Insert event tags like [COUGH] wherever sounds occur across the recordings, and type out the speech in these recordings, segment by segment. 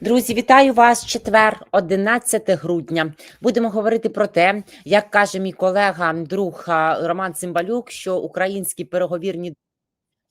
Друзі, вітаю вас четвер, 11 грудня. Будемо говорити про те, як каже мій колега, друг Роман Цимбалюк, що українські переговірні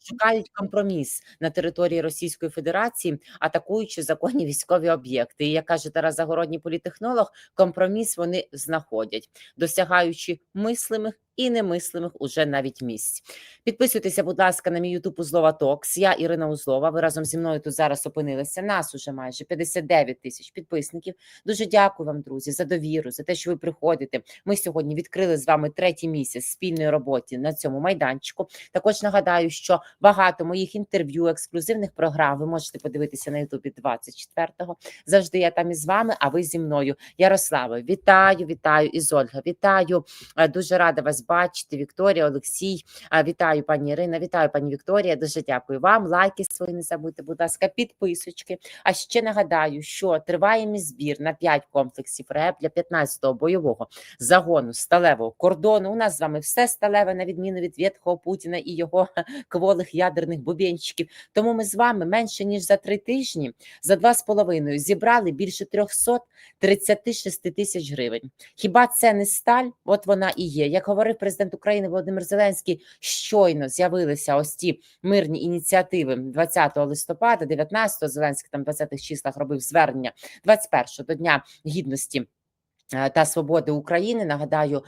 шукають компроміс на території Російської Федерації, атакуючи законні військові об'єкти. І як каже Тарас Загородній політехнолог, компроміс вони знаходять, досягаючи мислимих і немислимих уже навіть місць. Підписуйтеся, будь ласка, на мій ютуб Узлова Токс. Я Ірина Узлова. Ви разом зі мною тут зараз опинилися. Нас уже майже 59 тисяч підписників. Дуже дякую вам, друзі, за довіру, за те, що ви приходите. Ми сьогодні відкрили з вами третій місяць спільної роботи на цьому майданчику. Також нагадаю, що багато моїх інтерв'ю, ексклюзивних програм ви можете подивитися на Ютубі 24-го. Завжди я там із вами, а ви зі мною. Ярослава, вітаю, вітаю із Ольга. Вітаю. Е, Дуже рада вас бачити. Вікторія, Олексій. Вітаю, пані Ірина, вітаю, пані Вікторія. Дуже дякую вам. Лайки свої не забудьте, будь ласка, підписочки. А ще нагадаю, що триває мій збір на 5 комплексів РЕП для 15-го бойового загону сталевого кордону. У нас з вами все сталеве, на відміну від ветхого Путіна і його [LAUGHS] кволих ядерних бубенчиків. Тому ми з вами менше ніж за три тижні, за два з половиною зібрали більше 336 тисяч гривень. Хіба це не сталь? От вона і є. Як говорив президент України Володимир Зеленський, щойно з'явилися ось ті мирні ініціативи 20 листопада, 19 Зеленський там в 20-х числах робив звернення 21 до Дня Гідності. Е, Та свободи України нагадаю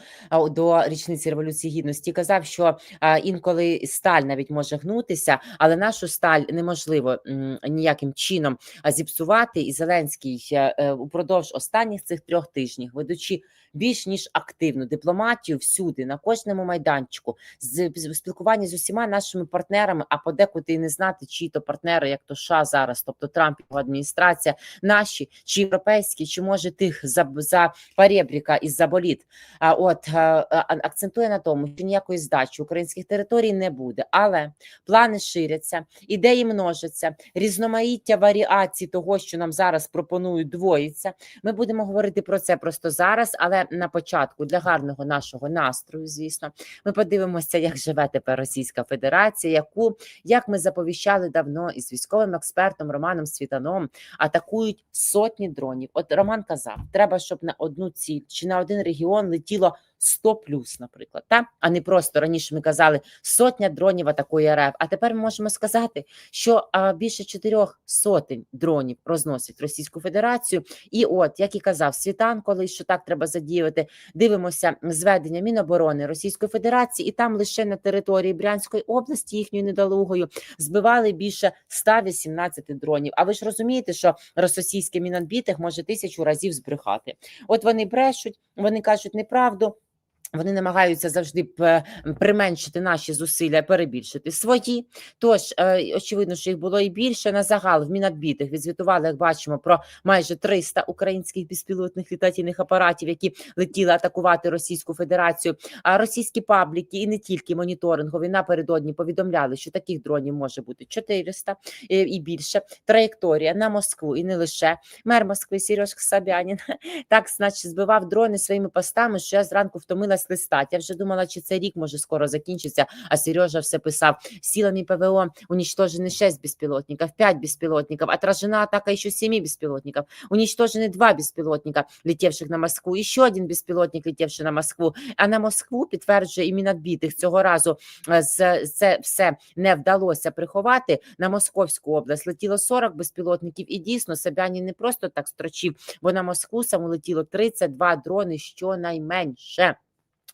до річниці революції гідності казав, що інколи сталь навіть може гнутися, але нашу сталь неможливо ніяким чином зіпсувати. І Зеленський е, е, упродовж останніх цих трьох тижнів, ведучи більш ніж активну дипломатію всюди, на кожному майданчику, з спілкування з усіма нашими партнерами, а подекуди не знати, чиї то партнери, як то США зараз, тобто Трамп його адміністрація, наші чи європейські, чи може тих за за Парєбріка із Заболіт. От е, акцентує на тому, що ніякої здачі українських територій не буде, але плани ширяться, ідеї множаться, різноманіття варіацій того, що нам зараз пропонують, двоїться. Ми будемо говорити про це просто зараз, але на початку для гарного нашого настрою, звісно, ми подивимося, як живе тепер Російська Федерація, яку як ми заповіщали давно із військовим експертом Романом Світаном, атакують сотні дронів. От Роман казав, треба, щоб на одну ціль чи на один регіон летіло 100 плюс, наприклад, та а не просто раніше ми казали сотня дронів атакує РФ. А тепер ми можемо сказати, що більше чотирьох сотень дронів розносять Російську Федерацію. І от як і казав Світан, колись що так треба задіяти. Дивимося зведення Міноборони Російської Федерації, і там лише на території Брянської області їхньою недолугою збивали більше 118 дронів. А ви ж розумієте, що російське мінадбітих може тисячу разів збрехати. От вони брешуть, вони кажуть неправду. Вони намагаються завжди применшити наші зусилля, перебільшити свої. Тож е, очевидно, що їх було і більше. На загал в мінадбітих відзвітували, як бачимо, про майже 300 українських безпілотних літательних апаратів, які летіли атакувати Російську Федерацію. А російські пабліки і не тільки моніторингові напередодні повідомляли, що таких дронів може бути 400 е, і більше. Траєкторія на Москву і не лише мер Москви Сереж Собянін [LAUGHS] так, значить, збивав дрони своїми постами, що я зранку втомилась листати. Я вже думала, чи цей рік може скоро закінчиться. А Сережа все писав: силами ПВО уничтожены 6 беспилотников, 5 беспилотников, отражена атака еще 7 беспилотников, уничтожены 2 беспилотника, летевших на Москву, еще один беспилотник, летевший на Москву. А на Москву підтверджує і Мінадбитих цього разу е, з- це все не вдалося приховати. На Московську область летіло 40 безпілотників, і дійсно Собянін не просто так строчив, бо на Москву саму летіло 32 дрони щонайменше.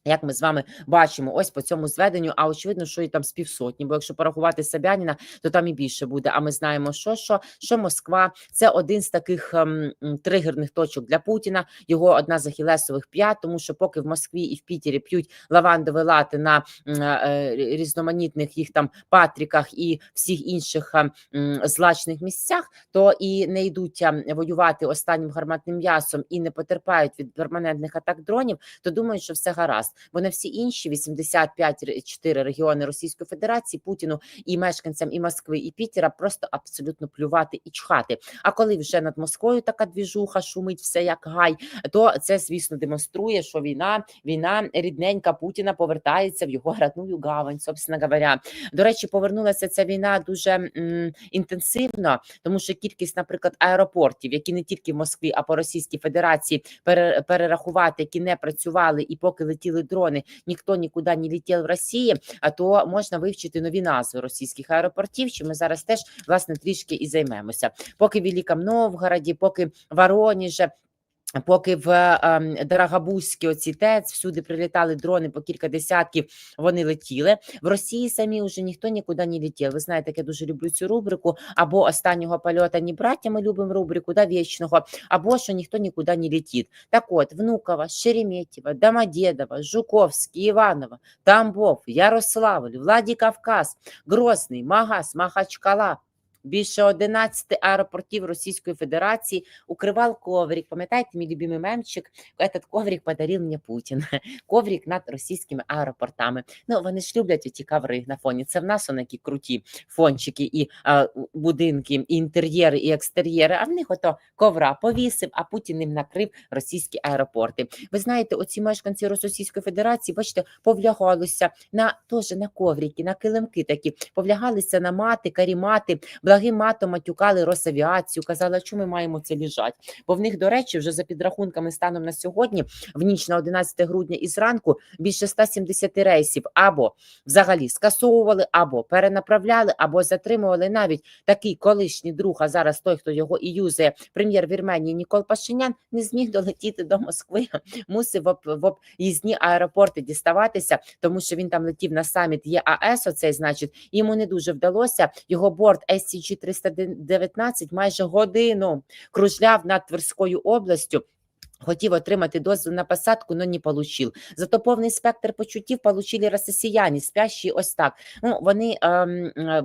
Як ми з вами бачимо, ось по цьому зведенню, а очевидно, що і там з півсотні, бо якщо порахувати Собяніна, то там і більше буде. А ми знаємо, що що, що Москва це один з таких ем, тригерних точок для Путіна. Його одна з ахілесових п'ят, тому що поки в Москві і в Пітері п'ють лавандові лати на м, е, різноманітних їх там патріках і всіх інших ем, м, злачних місцях, то і не йдуть ем, воювати останнім гарматним м'ясом і не потерпають від перманентних атак дронів, то думають, що все гаразд. Бо на всі інші 85 регіони Російської Федерації Путіну і мешканцям і Москви, і Пітера просто абсолютно плювати і чхати. А коли вже над Москвою така двіжуха шумить все як гай, то це звісно демонструє, що війна, війна рідненька Путіна повертається в його родную гавань. Собственно говоря, до речі, повернулася ця війна дуже м, інтенсивно, тому що кількість, наприклад, аеропортів, які не тільки в Москві, а по Російській Федерації пере- перерахувати, які не працювали, і поки летіли дрони, ніхто нікуди не летів в Росії. А то можна вивчити нові назви російських аеропортів. Що ми зараз теж власне трішки і займемося. Поки в Великому Новгороді, поки в Воронеже, Поки в ем, Дорогобузькі оці ТЕЦ всюди прилітали дрони по кілька десятків, вони летіли. В Росії самі вже ніхто нікуди не летів. Ви знаєте, я дуже люблю цю рубрику. Або останнього польота не браття, ми любимо рубрику да, вічного, або що ніхто нікуди не летить. Так от, Внуково, Шереметьєво, Домодєдово, Жуковський, Іваново, Тамбов, Ярославль, Владикавказ, Грозний, Магас, Махачкала. Більше 11 аеропортів Російської Федерації укривав коврик. Пам'ятаєте, мій любимий мемчик? Этот коврик подарив мені Путін. [LAUGHS] Коврик над російськими аеропортами. Ну вони ж люблять ті коври на фоні. Це в нас вони такі круті фончики, і а, будинки, і інтер'єри, і екстер'єри. А в них ото ковра повісив, а Путін ним накрив російські аеропорти. Ви знаєте, оці мешканці Російської Федерації, бачите, повлягалися на теж на коврики, на килимки такі, повлягалися на мати, карімати, благим матом матюкали Росавіацію, казали, що ми маємо це лежати. Бо в них, до речі, вже за підрахунками станом на сьогодні, в ніч на 11 грудня і зранку більше 170 рейсів або взагалі скасовували, або перенаправляли, або затримували навіть такий колишній друг, а зараз той, хто його і юзає, прем'єр Вірменії Нікол Пашинян, не зміг долетіти до Москви, [LAUGHS] мусив в об'їзні аеропорти діставатися, тому що він там летів на саміт ЄАЕС. Оцей значить йому не дуже вдалося. Його борт SCG 319 майже годину кружляв над Тверською областю. Хотів отримати дозвіл на посадку, але не получив. Зато повний спектр почуттів получили росіяни, спящі ось так. Ну, вони ем, е,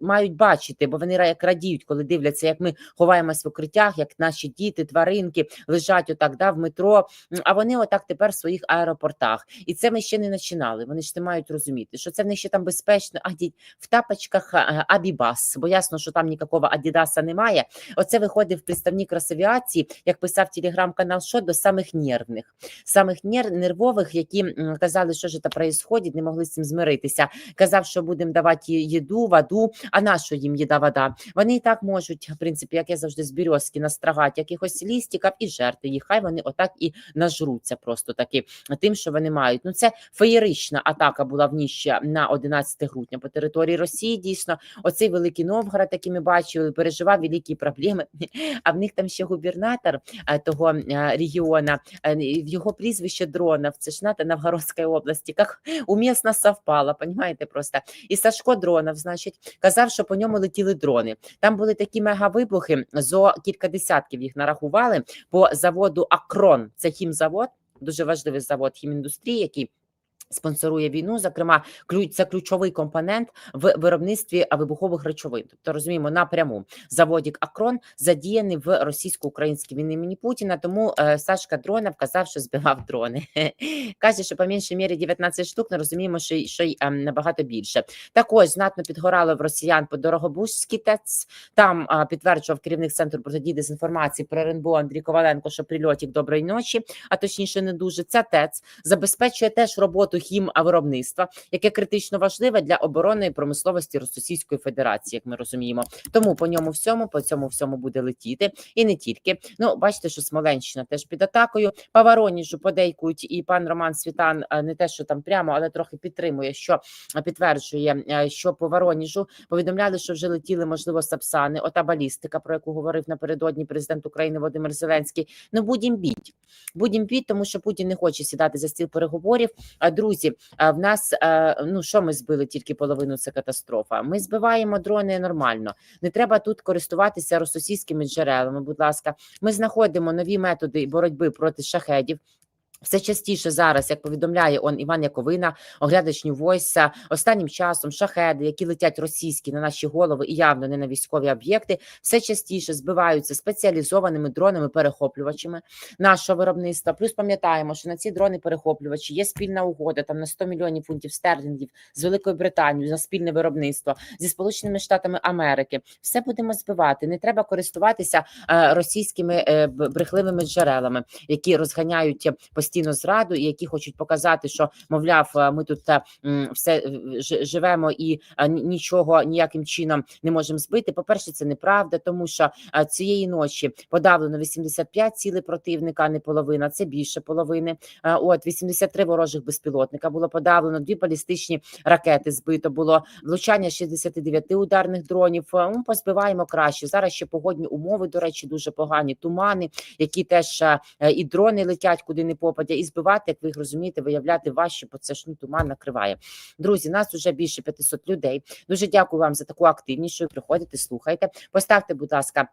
мають бачити, бо вони як радіють, коли дивляться, як ми ховаємось в укриттях, як наші діти, тваринки лежать отак да, в метро. А вони отак тепер в своїх аеропортах. І це ми ще не починали. Вони ж не мають розуміти, що це в них ще там безпечно, а діть в тапочках е, Абібас, бо ясно, що там ніякого Адідаса немає. Оце виходив представник Росавіації, як писав телеграм-канал, що до самих нервних, самих нер- нервових, які казали, що ж це происходить, не могли з цим змиритися. Казав, що будемо давати їду, воду. А на що їм їда, вода? Вони і так можуть, в принципі, як я завжди з березки настрагати якихось лістиків і жерти їх. Хай вони отак і нажруться просто таки тим, що вони мають. Ну це феєрична атака була в ніч на 11 грудня по території Росії. Дійсно, оцей великий Новгород, який ми бачили, переживав великі проблеми. [LAUGHS] А в них там ще губернатор е, того е, регіона, е, в його прізвище Дронов. Це ж знаєте, Новгородской області. Як умісно совпало, понімаєте просто. І Сашко Дронов, значить, казав, що по ньому летіли дрони. Там були такі мегавибухи, зо кілька десятків їх нарахували по заводу Акрон. Це хімзавод, дуже важливий завод хіміндустрії, який. Спонсорує війну, зокрема, це ключовий компонент в виробництві вибухових речовин. Тобто розуміємо напряму заводік Акрон задіяний в російсько-українській війні імені Путіна. Тому е, Сашка Дронов казав, що збивав дрони. [LAUGHS] Каже, що по меншій мірі 19 штук. Не розуміємо, що що й ем, набагато більше. Також знатно підгорало в росіян по Дорогобузькій ТЕЦ. Там підтверджував керівник центру протидії дезінформації про РНБО Андрій Коваленко, що прильотів доброї ночі, а точніше не дуже. Ця ТЕЦ забезпечує теж роботу хімвиробництва, яке критично важливе для оборонної промисловості Російської Федерації, як ми розуміємо. Тому по ньому всьому, по цьому всьому буде летіти, і не тільки. Ну, бачите, що Смоленщина теж під атакою. По Вороніжу подейкують, і пан Роман Світан не те, що там прямо, але трохи підтримує, що підтверджує, що по Вороніжу повідомляли, що вже летіли, можливо, сапсани. Ота балістика, про яку говорив напередодні президент України Володимир Зеленський. Ну будім біть. Будім біть, тому що Путін не хоче сідати за стіл переговорів. А друзі, а в нас ну що ми збили тільки половину, це катастрофа. Ми збиваємо дрони нормально. Не треба тут користуватися російськими джерелами. Будь ласка, ми знаходимо нові методи боротьби проти шахедів. Все частіше зараз, як повідомляє он Іван Яковина, оглядач New останнім часом шахеди, які летять російські на наші голови і явно не на військові об'єкти, все частіше збиваються спеціалізованими дронами-перехоплювачами нашого виробництва. Плюс пам'ятаємо, що на ці дрони-перехоплювачі є спільна угода там на 100 мільйонів фунтів стерлінгів з Великою Британією за спільне виробництво зі Сполученими Штатами Америки. Все будемо збивати. Не треба користуватися е, російськими е, брехливими джерелами, які розганяють е, постійно зраду, і які хочуть показати, що мовляв, е, ми тут е, все е, живемо і нічого ніяким чином не можемо збити. По перше, це неправда, тому що цієї ночі подавлено 85 цілей противника, не половина. Це більше половини. От 83 ворожих безпілотника було подавлено, дві балістичні ракети збито було влучання 69 ударних дронів. Ну, Позбиваємо краще. Зараз ще погодні умови, до речі, дуже погані. Тумани, які теж і дрони летять куди не попадя, і збивати, як ви розумієте, виявляти важче, бо це ж ну, туман накриває. Друзі, нас вже більше 500 людей. Дуже дякую вам за таку активність, що ви приходите, слухайте. Поставте, будь ласка.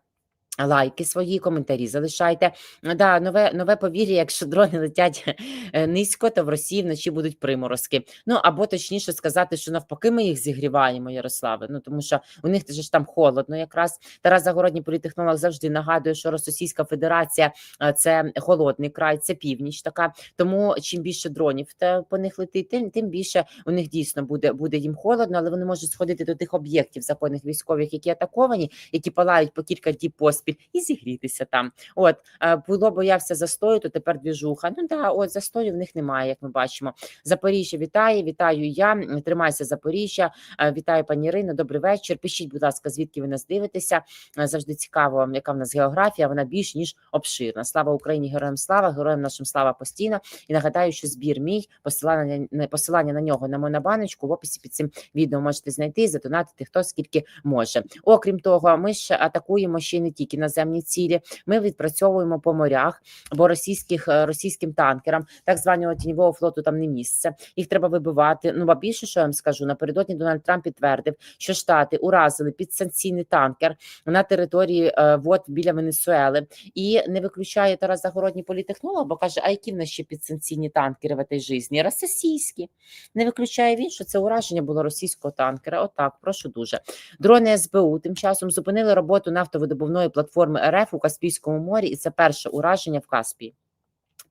Лайки свої, коментарі залишайте. Да, нове нове повір'я, якщо дрони летять е, низько, то в Росії вночі будуть приморозки. Ну або точніше сказати, що навпаки, ми їх зігріваємо, Ярославе. Ну тому що у них ж там холодно. Якраз Тарас Загородній політехнолог завжди нагадує, що Російська Федерація е, це холодний край, це північ така. Тому чим більше дронів по них летить, тим тим більше у них дійсно буде буде їм холодно, але вони можуть сходити до тих об'єктів законних військових, які атаковані, які палають по кілька діб поспіль, і зігрітися там. От е, було боявся застою, то тепер двіжуха. Ну да, от застою в них немає, як ми бачимо. Запоріжжя вітає, вітаю я. Тримайся Запоріжжя. Е, Вітаю пані Ірино. Добрий вечір. Пишіть, будь ласка, звідки ви нас дивитеся. Е, Завжди цікаво, яка в нас географія. Вона більш ніж обширна. Слава Україні, героям слава, героям нашим слава постійно. І нагадаю, що збір мій посилання на посилання на нього на монобаночку в описі під цим відео можете знайти і задонатити хто скільки може. Окрім того, ми ж атакуємо ще не тільки наземні цілі. Ми відпрацьовуємо по морях, бо російських е, російським танкерам, так званого тіньового флоту, там не місце. Їх треба вибивати. Ну ба більше, що я вам скажу, напередодні Дональд Трамп підтвердив, що штати уразили підсанкційний танкер на території е, вод біля Венесуели, і не виключає Тарас Загородній політехнолог, бо каже: а які в нас ще підсанкційні танкери в цій житті? Російські. Не виключає він, що це ураження було російського танкера. Отак, прошу дуже. Дрони СБУ тим часом зупинили роботу нафтовидобувної платформи РФ у Каспійському морі, і це перше ураження в Каспії.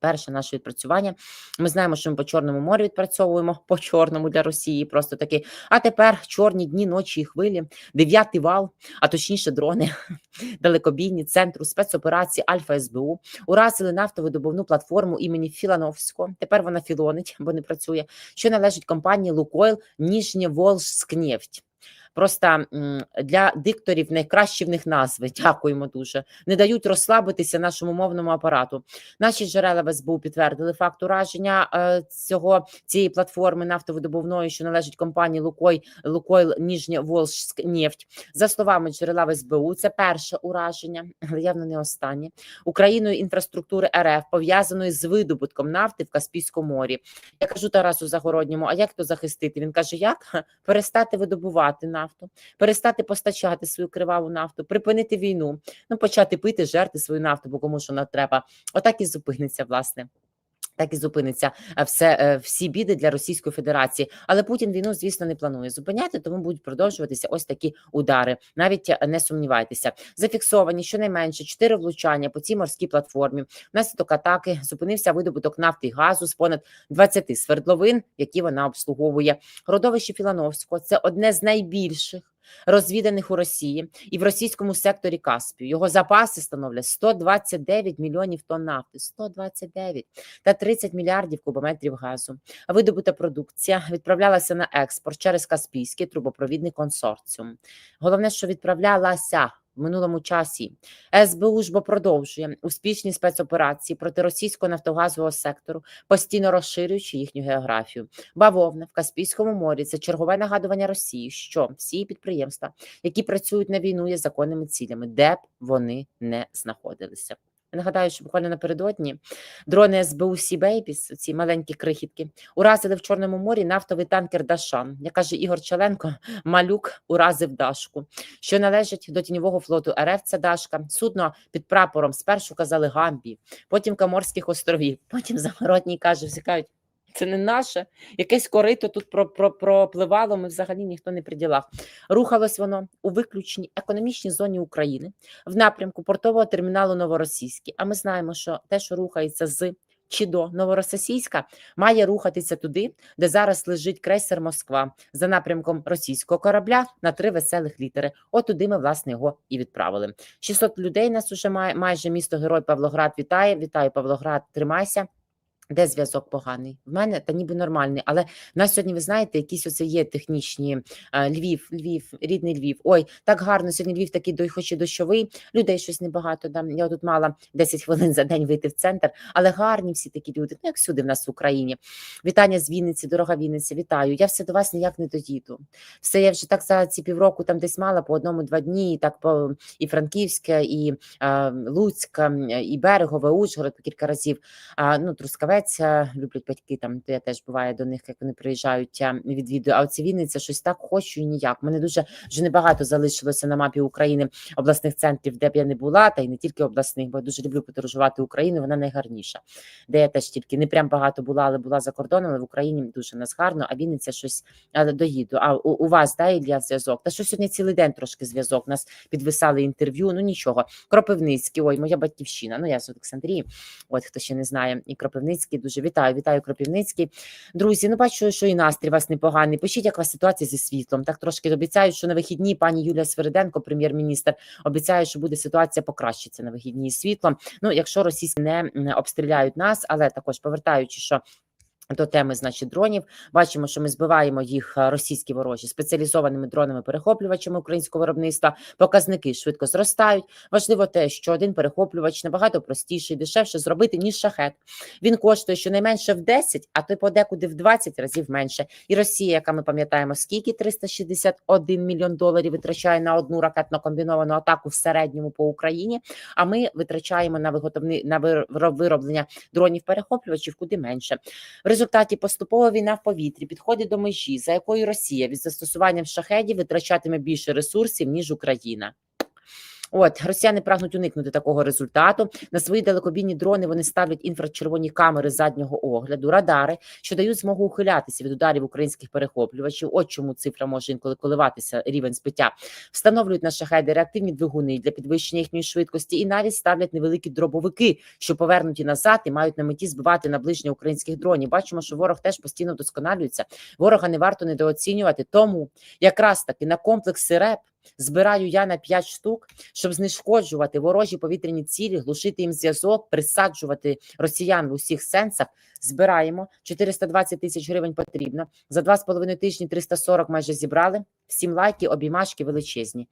Перше наше відпрацювання. Ми знаємо, що ми по Чорному морю відпрацьовуємо [LAUGHS] по чорному для Росії. Просто таки. А тепер чорні дні, ночі і хвилі, дев'ятий вал, а точніше, дрони [LAUGHS] далекобійні центру спецоперації Альфа СБУ уразили нафтовидобувну платформу імені Філановського. Тепер вона філонить, бо не працює. Що належить компанії Лукойл Ніжнєволжськнефть. Просто для дикторів найкращі в них назви. [LAUGHS] Дякуємо дуже. Не дають розслабитися нашому мовному апарату. Наші джерела в СБУ підтвердили факт ураження е, цього цієї платформи нафтовидобувної, що належить компанії Лукой Лукойл Ніжньоволжськнефть. За словами джерела в СБУ, це перше ураження, але явно не останнє Україною інфраструктури РФ пов'язаної з видобутком нафти в Каспійському морі. Я кажу Тарасу Загородньому, а як то захистити? Він каже: як перестати видобувати нафту, перестати постачати свою криваву нафту, припинити війну, ну почати пити, жерти свою нафту, бо кому що вона треба. Отак і зупиниться, власне. Так і зупиниться е, все е, всі біди для Російської Федерації. Але Путін війну, звісно, не планує зупиняти, тому будуть продовжуватися ось такі удари. Навіть е, не сумнівайтеся. Зафіксовані щонайменше чотири влучання по цій морській платформі. Внаслідок атаки зупинився видобуток нафти і газу з понад 20 свердловин, які вона обслуговує. Родовище Філановського це одне з найбільших. Розвіданих у Росії і в російському секторі Каспію його запаси становлять 129 мільйонів тонн нафти, 129 та 30 мільярдів кубометрів газу. Видобута продукція відправлялася на експорт через Каспійський трубопровідний консорціум. Головне, що відправлялася минулому часі. СБУ ж бо продовжує успішні спецоперації проти російського нафтогазового сектору, постійно розширюючи їхню географію. Бавовна в Каспійському морі це чергове нагадування Росії, що всі підприємства, які працюють на війну, є законними цілями, де б вони не знаходилися. Нагадаю, що буквально напередодні дрони СБУ Сі Babies, ці маленькі крихітки, уразили в Чорному морі нафтовий танкер Дашан. Як каже Ігор Челенко, малюк уразив Дашку, що належить до тіньового флоту РФ. Це Дашка. Судно під прапором спершу казали Гамбії, потім Каморських островів, потім Загородній каже, всі кажуть, це не наше. Якесь корито тут про, про, пропливало. Ми взагалі ніхто не при ділах. Рухалось воно у виключній економічній зоні України в напрямку портового терміналу Новоросійський. А ми знаємо, що те, що рухається з чи до Новоросійська, має рухатися туди, де зараз лежить крейсер Москва за напрямком російського корабля на три веселих літери. От туди ми власне його і відправили. 600 людей нас уже має майже місто Герой Павлоград. Вітає. Вітаю, Павлоград. Тримайся. Де зв'язок поганий? В мене та ніби нормальний, але в нас сьогодні, ви знаєте, якісь оце є технічні Львів, Львів, рідний Львів. Ой, так гарно сьогодні Львів такий хоч і дощовий. Людей щось небагато. Да. Я тут мала 10 хвилин за день вийти в центр, але гарні всі такі люди. Ну як всюди в нас в Україні. Вітання з Вінниці, дорога Вінниця. Вітаю. Я все до вас ніяк не доїду. Все я вже так за ці півроку там десь мала по одному-два дні. І так по і Франківське, і а, Луцька, і Берегове, Ужгород кілька разів. А, ну, Трускавець е, люблять батьки там, то я теж буваю до них, як вони приїжджають, я відвідую. А оці Вінниця щось так хочу і ніяк. Мене дуже вже небагато залишилося на мапі України обласних центрів, де б я не була, та й не тільки обласних, бо я дуже люблю подорожувати Україну. Вона найгарніша, де я теж тільки не прям багато була, але була за кордоном. Але в Україні дуже нас гарно. А Вінниця щось доїду. А у, у вас да, Ілля, зв'язок? Та що сьогодні цілий день трошки зв'язок. Нас підвисали інтерв'ю. Ну нічого. Кропивницький, ой, моя батьківщина. Ну я з Олександрії. От хто ще не знає, і Кропивницький дуже вітаю. Вітаю, Кропівницький. Друзі, ну бачу, що і настрій у вас непоганий. Пишіть, як у вас ситуація зі світлом. Так трошки обіцяють, що на вихідні пані Юлія Свериденко, прем'єр-міністр, обіцяє, що буде ситуація покращиться на вихідні з світлом. Ну, якщо російські не обстріляють нас, але також повертаючи, що. До теми, значить, дронів бачимо, що ми збиваємо їх е, російські ворожі спеціалізованими дронами-перехоплювачами українського виробництва. Показники швидко зростають. Важливо те, що один перехоплювач набагато простіше дешевше зробити ніж шахет. Він коштує щонайменше в 10, а то й подекуди в 20 разів менше. І Росія, яка ми пам'ятаємо, скільки 361 мільйон доларів витрачає на одну ракетно комбіновану атаку в середньому по Україні. А ми витрачаємо на виготовні на вироблення дронів перехоплювачів куди менше. Результаті поступова війна в повітрі підходить до межі, за якою Росія від застосування шахедів витрачатиме більше ресурсів ніж Україна. От росіяни прагнуть уникнути такого результату. На свої далекобійні дрони вони ставлять інфрачервоні камери заднього огляду, радари, що дають змогу ухилятися від ударів українських перехоплювачів. От чому цифра може інколи коливатися рівень збиття. Встановлюють на шахеди реактивні двигуни для підвищення їхньої швидкості, і навіть ставлять невеликі дробовики, що повернуті назад і мають на меті збивати наближення українських дронів. Бачимо, що ворог теж постійно вдосконалюється. Ворога не варто недооцінювати. Тому якраз таки на комплекси РЕП збираю я на 5 штук, щоб знешкоджувати ворожі повітряні цілі, глушити їм зв'язок, присаджувати росіян в усіх сенсах. Збираємо 420 тисяч гривень потрібно. За 2,5 тижні 340 майже зібрали. Всім лайки, обіймашки величезні.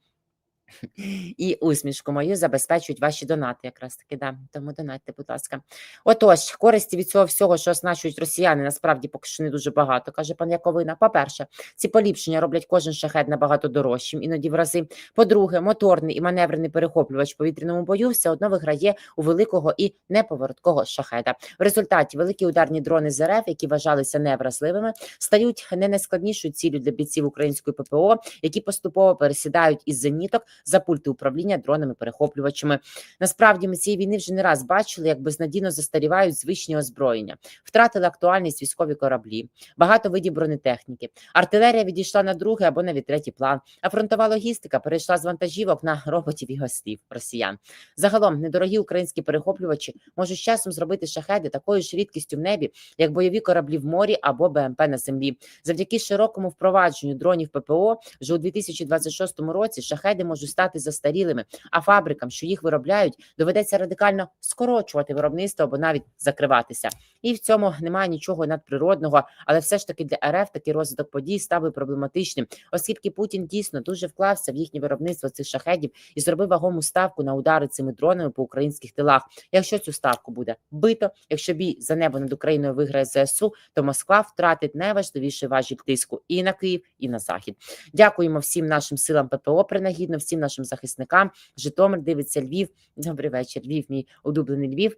І усмішку мою забезпечують ваші донати, якраз таки да. Тому донатьте, будь ласка. Отож, користі від цього всього, що оснащують росіяни, насправді поки що не дуже багато, каже пан Яковина. По-перше, ці поліпшення роблять кожен шахет набагато дорожчим, іноді в рази. По-друге, моторний і маневрений перехоплювач в повітряному бою все одно виграє у великого і неповороткого шахеда. В результаті великі ударні дрони з РФ, які вважалися невразливими, стають не найскладнішою ціллю для бійців української ППО, які поступово пересідають із зеніток за пульти управління дронами-перехоплювачами. Насправді ми цієї війни вже не раз бачили, як безнадійно застарівають звичні озброєння, втратили актуальність військові кораблі, багато видів бронетехніки. Артилерія відійшла на другий або навіть третій план. А фронтова логістика перейшла з вантажівок на роботів і гостів росіян. Загалом недорогі українські перехоплювачі можуть часом зробити шахеди такою ж рідкістю в небі, як бойові кораблі в морі або БМП на землі. Завдяки широкому впровадженню дронів ППО вже у 2026 році шахеди можуть стати застарілими, а фабрикам, що їх виробляють, доведеться радикально скорочувати виробництво або навіть закриватися. І в цьому немає нічого надприродного, але все ж таки для РФ такий розвиток подій став би проблематичним, оскільки Путін дійсно дуже вклався в їхнє виробництво цих шахедів і зробив вагому ставку на удари цими дронами по українських тилах. Якщо цю ставку буде бито, якщо бій за небо над Україною виграє ЗСУ, то Москва втратить найважливіший важіль тиску і на Київ, і на захід. Дякуємо всім нашим силам ППО принагідно, всім всім нашим захисникам. Житомир дивиться Львів. Добрий вечір. Львів, мій улюблений Львів.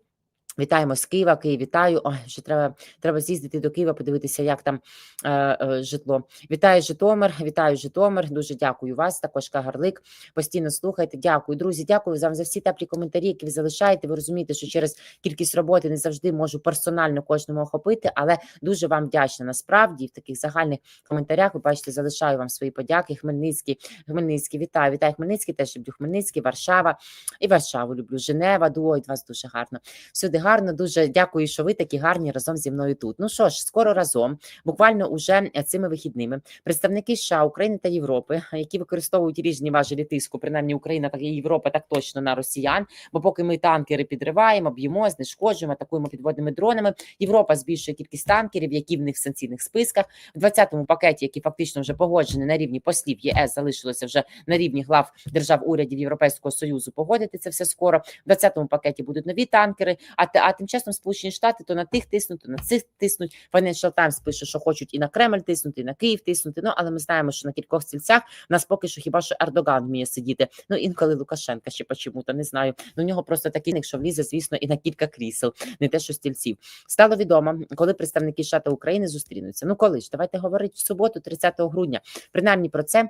Вітаємо з Києва. Київ, вітаю. Ой, ще треба, треба з'їздити до Києва, подивитися, як там е, е, житло. Вітаю Житомир, вітаю Житомир. Дуже дякую вас. Також Кагарлик. Постійно слухайте. Дякую, друзі. Дякую вам за всі теплі коментарі, які ви залишаєте. Ви розумієте, що через кількість роботи не завжди можу персонально кожному охопити, але дуже вам вдячна. Насправді в таких загальних коментарях ви бачите, залишаю вам свої подяки. Хмельницький, Хмельницький, вітаю, вітаю Хмельницький. Теж люблю Хмельницький, Варшава і Варшаву люблю. Женева, дуой, вас дуже гарно. Всюди гарно. Дуже дякую, що ви такі гарні разом зі мною тут. Ну що ж, скоро разом, буквально уже цими вихідними, представники США, України та Європи, які використовують різні важелі тиску, принаймні Україна та Європа, так точно на росіян. Бо поки ми танкери підриваємо, б'ємо, знешкоджуємо, атакуємо підводними дронами. Європа збільшує кількість танкерів, які в них в санкційних списках. В 20-му пакеті, який фактично вже погоджений на рівні послів ЄС, залишилося вже на рівні глав держав урядів Європейського союзу. Погодити це все скоро. В 20-му пакеті будуть нові танкери. А а тим часом Сполучені Штати то на тих тиснуть, то на цих тиснуть. Financial Times пише, що хочуть і на Кремль тиснути, і на Київ тиснути. Ну але ми знаємо, що на кількох стільцях в нас поки що хіба що Ердоган вміє сидіти. Ну інколи Лукашенка ще почому-то не знаю. Ну у нього просто такий що влізе, звісно, і на кілька крісел, не те, що стільців. Стало відомо, коли представники США України зустрінуться. Ну коли ж давайте говорити в суботу, 30 грудня. Принаймні про це.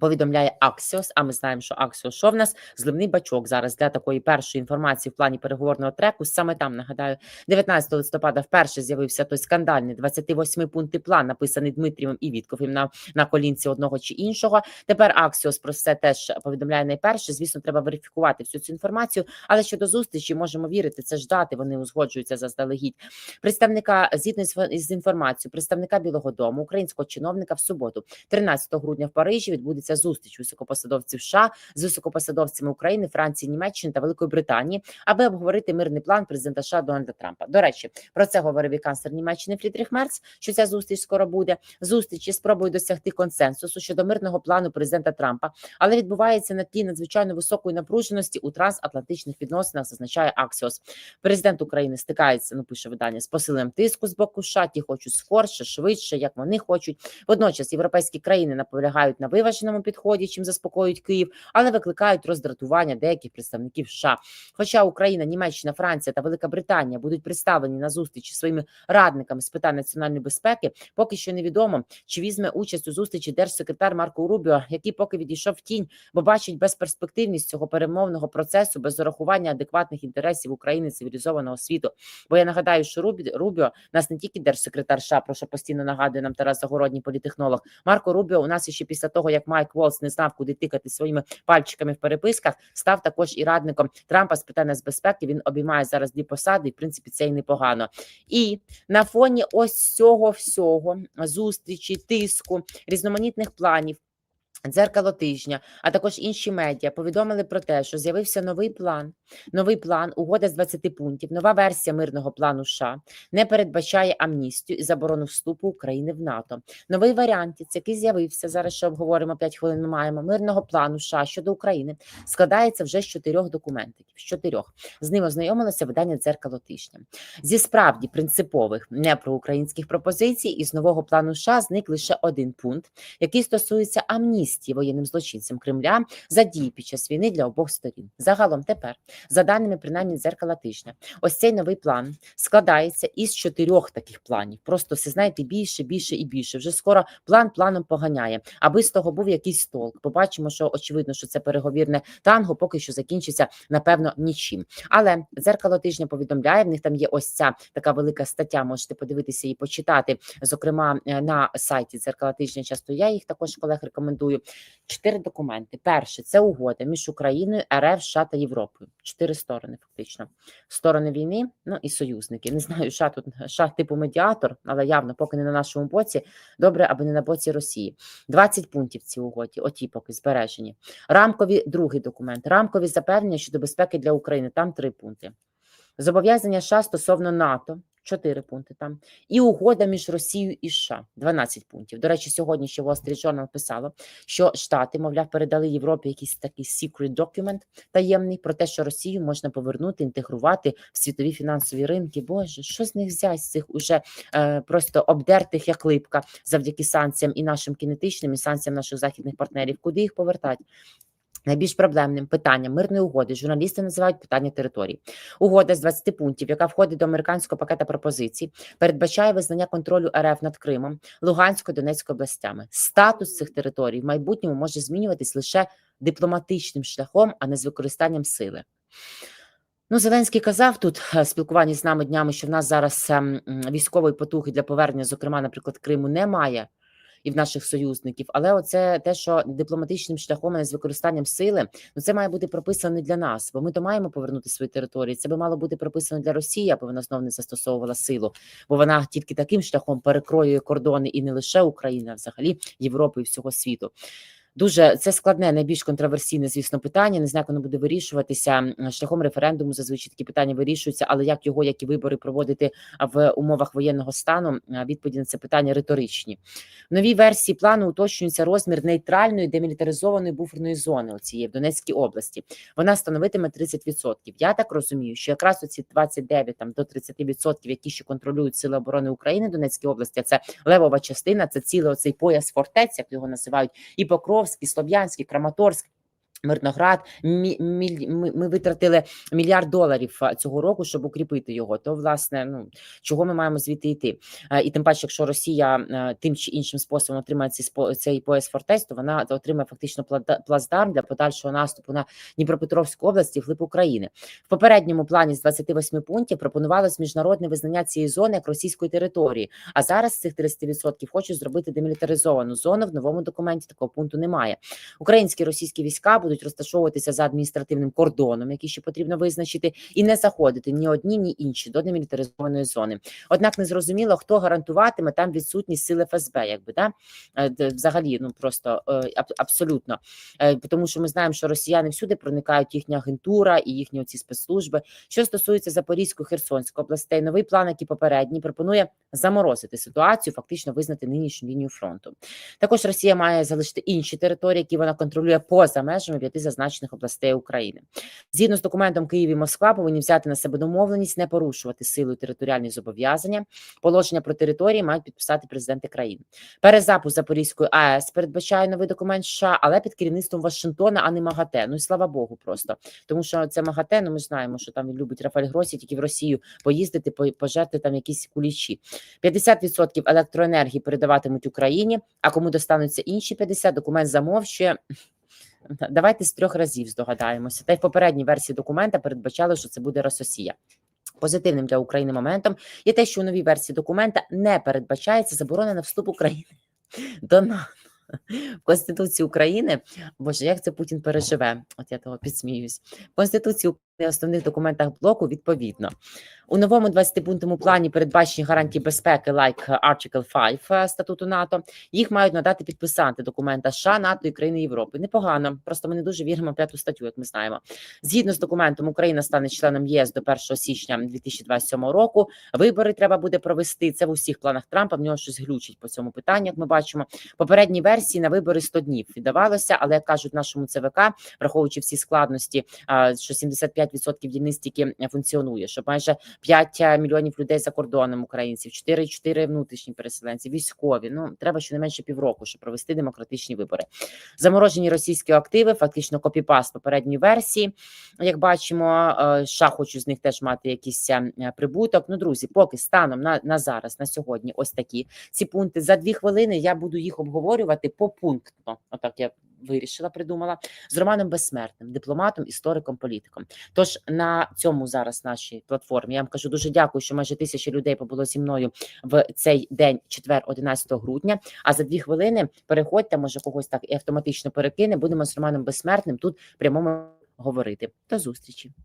Повідомляє Axios, а ми знаємо, що Axios що в нас зливний бачок зараз для такої першої інформації в плані переговорного треку. Саме там нагадаю, 19 листопада вперше з'явився той скандальний 28 пункти план, написаний Дмитрієм і Вітковим на, на колінці одного чи іншого. Тепер Axios про це теж повідомляє найперше. Звісно, треба верифікувати всю цю інформацію. Але щодо зустрічі можемо вірити, це ждати. Вони узгоджуються заздалегідь. Представника згідно з інформацією, представника Білого Дому, українського чиновника в суботу, 13 грудня в Парижі відбудеться зустріч високопосадовців США з високопосадовцями України, Франції, Німеччини та Великої Британії, аби обговорити мирний план президента США Дональда Трампа. До речі, про це говорив і канцлер Німеччини Фрідріх Мерц, що ця зустріч скоро буде. Зустріч із спробою досягти консенсусу щодо мирного плану президента Трампа, але відбувається на тлі надзвичайно високої напруженості у трансатлантичних відносинах, зазначає Аксіос. Президент України стикається, ну пише видання, з посиленням тиску з боку США. Ті хочуть скорше, швидше, як вони хочуть. Водночас європейські країни наполягають на виваженому підході, чим заспокоюють Київ, але викликають роздратування деяких представників США. Хоча Україна, Німеччина, Франція та Велика Британія будуть представлені на зустрічі своїми радниками з питань національної безпеки, поки що невідомо, чи візьме участь у зустрічі держсекретар Марко Рубіо, який поки відійшов в тінь, бо бачить безперспективність цього перемовного процесу без урахування адекватних інтересів України цивілізованого світу. Бо я нагадаю, що Рубі Рубіо нас не тільки держсекретар США, про що постійно нагадує нам Тарас Загородній політехнолог. Марко Рубіо у нас ще після того, як Майк Волс не знав, куди тикати своїми пальчиками в переписках, став також і радником Трампа з питань безпеки. Він обіймає зараз дві посади, і в принципі це й непогано. І на фоні ось цього всього зустрічі, тиску, різноманітних планів. Дзеркало тижня, а також інші медіа повідомили про те, що з'явився новий план. Новий план, угода з 20 пунктів, нова версія мирного плану США не передбачає амністію і заборону вступу України в НАТО. Новий варіант, який з'явився зараз. Ще обговоримо 5 хвилин. Ми маємо мирного плану США щодо України. Складається вже з чотирьох документів. З чотирьох з ним ознайомилося видання дзеркало тижня. Зі справді принципових непроукраїнських пропозицій із нового плану США зник лише один пункт, який стосується амністії воєнним злочинцям Кремля за дії під час війни для обох сторін. Загалом тепер, за даними принаймні дзеркала тижня, ось цей новий план складається із чотирьох таких планів. Просто все знаєте більше, більше і більше. Вже скоро план планом поганяє, аби з того був якийсь толк. Побачимо, що очевидно, що це переговірне танго поки що закінчиться напевно нічим. Але дзеркало тижня повідомляє. В них там є ось ця така велика стаття. Можете подивитися і почитати. Зокрема, е, на сайті дзеркала тижня. Часто я їх також колег рекомендую. Чотири документи. Перше це угода між Україною, РФ, США та Європою. Чотири сторони, фактично. Сторони війни, ну і союзники. Не знаю, США тут США типу медіатор, але явно, поки не на нашому боці, добре, аби не на боці Росії. 20 пунктів цій угоді, оті поки збережені. Рамкові другий документ. Рамкові запевнення щодо безпеки для України. Там три пункти. Зобов'язання США стосовно НАТО. Чотири пункти там і угода між Росією і США 12 пунктів. До речі, сьогодні ще Wall Street Journal писало, що Штати, мовляв, передали Європі якийсь такий secret document таємний про те, що Росію можна повернути, інтегрувати в світові фінансові ринки. Боже, що з них взяти з цих уже е, просто обдертих як липка завдяки санкціям і нашим кінетичним, і санкціям наших західних партнерів? Куди їх повертати? Найбільш проблемним питанням мирної угоди журналісти називають питання територій. Угода з 20 пунктів, яка входить до американського пакета пропозицій, передбачає визнання контролю РФ над Кримом, Луганською Донецькою областями. Статус цих територій в майбутньому може змінюватись лише дипломатичним шляхом, а не з використанням сили. Ну, Зеленський казав тут е, спілкуванні з нами днями, що в нас зараз ем, військової потуги для повернення, зокрема, наприклад, Криму, немає і в наших союзників. Але оце те, що дипломатичним шляхом, з використанням сили, ну це має бути прописано для нас, бо ми то маємо повернути свої території. Це би мало бути прописано для Росії, аби вона знов не застосовувала силу, бо вона тільки таким шляхом перекроює кордони і не лише України, а взагалі Європи і всього світу. Дуже це складне, найбільш контроверсійне, звісно, питання. Не знаю, як воно буде вирішуватися шляхом референдуму. Зазвичай такі питання вирішуються, але як його, як і вибори проводити в умовах воєнного стану? Відповіді на це питання риторичні. В новій версії плану уточнюється розмір нейтральної демілітаризованої буферної зони оцієї в Донецькій області. Вона становитиме 30%. Я так розумію, що якраз оці 29 там до 30%, які ще контролюють сили оборони України Донецькій області, це левова частина, це цілий оцей пояс фортець, як його називають, і Покровськ, і Слов'янськ, Краматорськ. Мирноград, мі, міль- ми, витратили мільярд доларів цього року, щоб укріпити його. То власне, ну чого ми маємо звідти йти? І тим паче, якщо Росія тим чи іншим способом отримає цей цей пояс фортець, то вона отримає фактично плацдарм для подальшого наступу на Дніпропетровську область і глиб України. В попередньому плані з 28 пунктів пропонувалось міжнародне визнання цієї зони як російської території. А зараз цих 30% хочуть зробити демілітаризовану зону. В новому документі такого пункту немає. Українські російські війська будуть розташовуватися за адміністративним кордоном, який ще потрібно визначити, і не заходити ні одні, ні інші до демілітаризованої зони. Однак не зрозуміло, хто гарантуватиме там відсутність сил ФСБ, якби да Е, взагалі, ну просто е, абсолютно. Е, Тому що ми знаємо, що росіяни всюди проникають їхня агентура і їхні оці спецслужби. Що стосується Запорізької Херсонської областей, новий план, який попередній, пропонує заморозити ситуацію, фактично визнати нинішню лінію фронту. Також Росія має залишити інші території, які вона контролює поза межами п'яти зазначених областей України. Згідно з документом Київ і Москва повинні взяти на себе домовленість не порушувати силою територіальні зобов'язання. Положення про території мають підписати президенти країн. Перезапуск Запорізької АЕС передбачає новий документ США, але під керівництвом Вашингтона, а не МАГАТЕ. Ну і слава Богу, просто тому що це МАГАТЕ. Ну ми знаємо, що там любить Рафаль Гросі тільки в Росію поїздити, по- пожерти там якісь кулічі. 50% електроенергії передаватимуть Україні. А кому достануться інші 50%, документ замовчує. Давайте з трьох разів здогадаємося. Та й в попередній версії документа передбачали, що це буде Рососія. Позитивним для України моментом є те, що у новій версії документа не передбачається заборона на вступ України до НАТО. В Конституції України, боже, як це Путін переживе? От я того підсміюсь. В Конституції основних документах блоку відповідно. У новому 20-пунктному плані передбачені гарантії безпеки, like Article 5 е, статуту НАТО. Їх мають надати підписанти документа США, НАТО і країни Європи. Непогано. Просто ми не дуже віримо в п'яту статтю, як ми знаємо. Згідно з документом, Україна стане членом ЄС до 1 січня 2027 року. Вибори треба буде провести. Це в усіх планах Трампа. В нього щось глючить по цьому питанню. Як ми бачимо, попередній версії на вибори 100 днів віддавалося, але як кажуть нашому ЦВК, враховуючи всі складності, що 75% дільниць тільки функціонує, що майже 5 мільйонів людей за кордоном українців, 4,4 внутрішні переселенці, військові. Ну треба щонайменше півроку, щоб провести демократичні вибори. Заморожені російські активи, фактично копіпаст попередньої версії. Як бачимо, е, США хочуть з них теж мати якийсь е, прибуток. Ну, друзі, поки станом на, на зараз, на сьогодні, ось такі ці пункти. За дві хвилини я буду їх обговорювати попунктно. Отак я вирішила, придумала з Романом Безсмертним, дипломатом, істориком, політиком. Тож на цьому зараз нашій платформі я вам кажу дуже дякую, що майже тисяча людей побуло зі мною в цей день, четвер, 11 грудня. А за дві хвилини переходьте, може когось так і автоматично перекине. Будемо з Романом Безсмертним тут прямому говорити. До зустрічі.